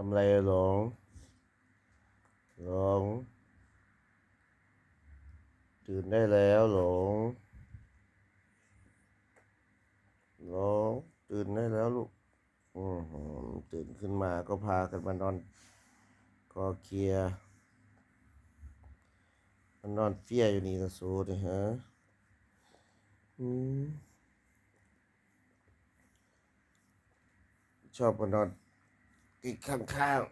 ทำไรหลง หลง ตื่นได้แล้วหลง หลง ตื่นได้แล้วลูกอือหือตื่นขึ้นมาก็พากันมานอนกอเคลียมันนอนเฟี้ยอยู่นี่ละสูดฮะอืมชอบมานอน ติดข้าง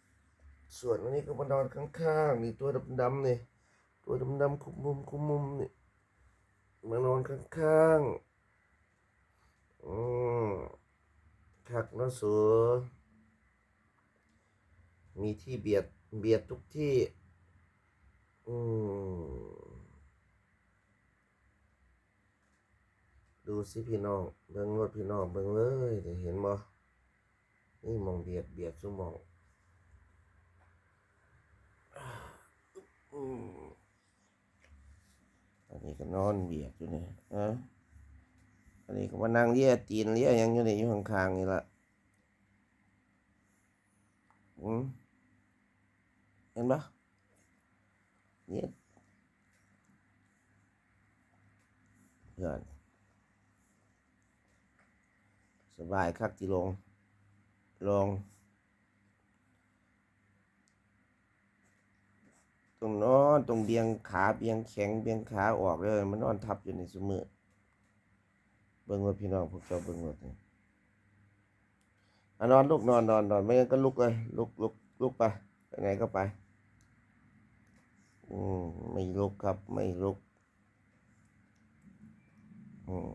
ๆ ส่วนอันนี้ก็มานอนข้างๆนี่ตัวดำๆนี่ตัวดำๆคุมมุมคุมมุมนี่มานอนข้างๆอืมคักนาะสัวมีที่เบียดเบียดทุกที่ อืมดูสิพี่น้อง เบิ่งรถพี่น้อง เบิ่งเลยเดี๋ยวเห็นบ่ นี่มองเบียดเบียดซุมองอันนี้ก็นอนเบียดอยู่นี่อะอันนี้ก็มานั่งเลี้ยตีนเลี้ยยังอยู่นี่อยู่ข้างๆนี่ละอืมเห็นปะเนี่ยเพื่อนสบายคักที่ลง ลงตรงนอนตรงเบียงขาเบียงแข็งเบียงขาออกเลยมันนอนทับอยู่ในสมือเบิ่งว่าพี่น้องพวกเจ้าเบิ่งว่านี่อะนอนลุกนอนนอนนอนไม่งั้นก็ลุกเลยลุกลุกลุกไปไปไหนก็ไปอืมไม่ลุกครับไม่ลุกอืม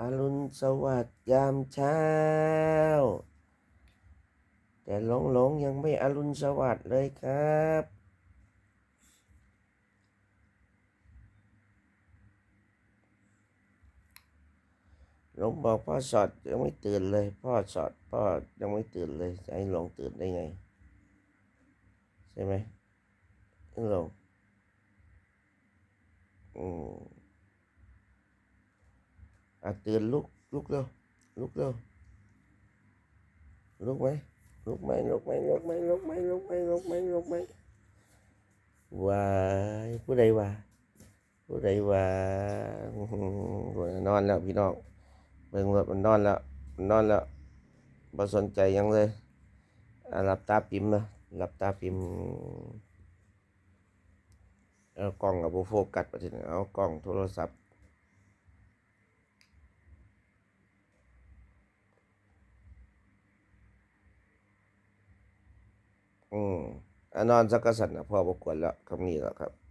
อรุณสวัสดิ์ยามเช้า แต่หลงหลงยังไม่อรุณสวัสดิ์เลยครับ หลงบอกพ่อสอดยังไม่ตื่นเลย พ่อสอดพ่อยังไม่ตื่นเลยจะให้หลงตื่นได้ไง ใช่ไหมหลงอืม อะตื่นลุกลุกเร็วลุกเร็วลุกไหมลุกไหมลุกไหมลุกไหมลุกไหมลุกไหมลุกไหมลุกไหมวายผู้ใดว่าผู้ใดว่านอนแล้วพี่น้องเบิ่งรถมันนอนแล้วมันนอนแล้วบ่สนใจยังเลยหลับตาปิมนะหลับตาปิมเอากล้องกับโฟกัสไปทีเอากล้องโทรศัพท์อืมอะ นอนสักกะสันนะพ่อบอกวดแล้วคำนี้แล้วครับ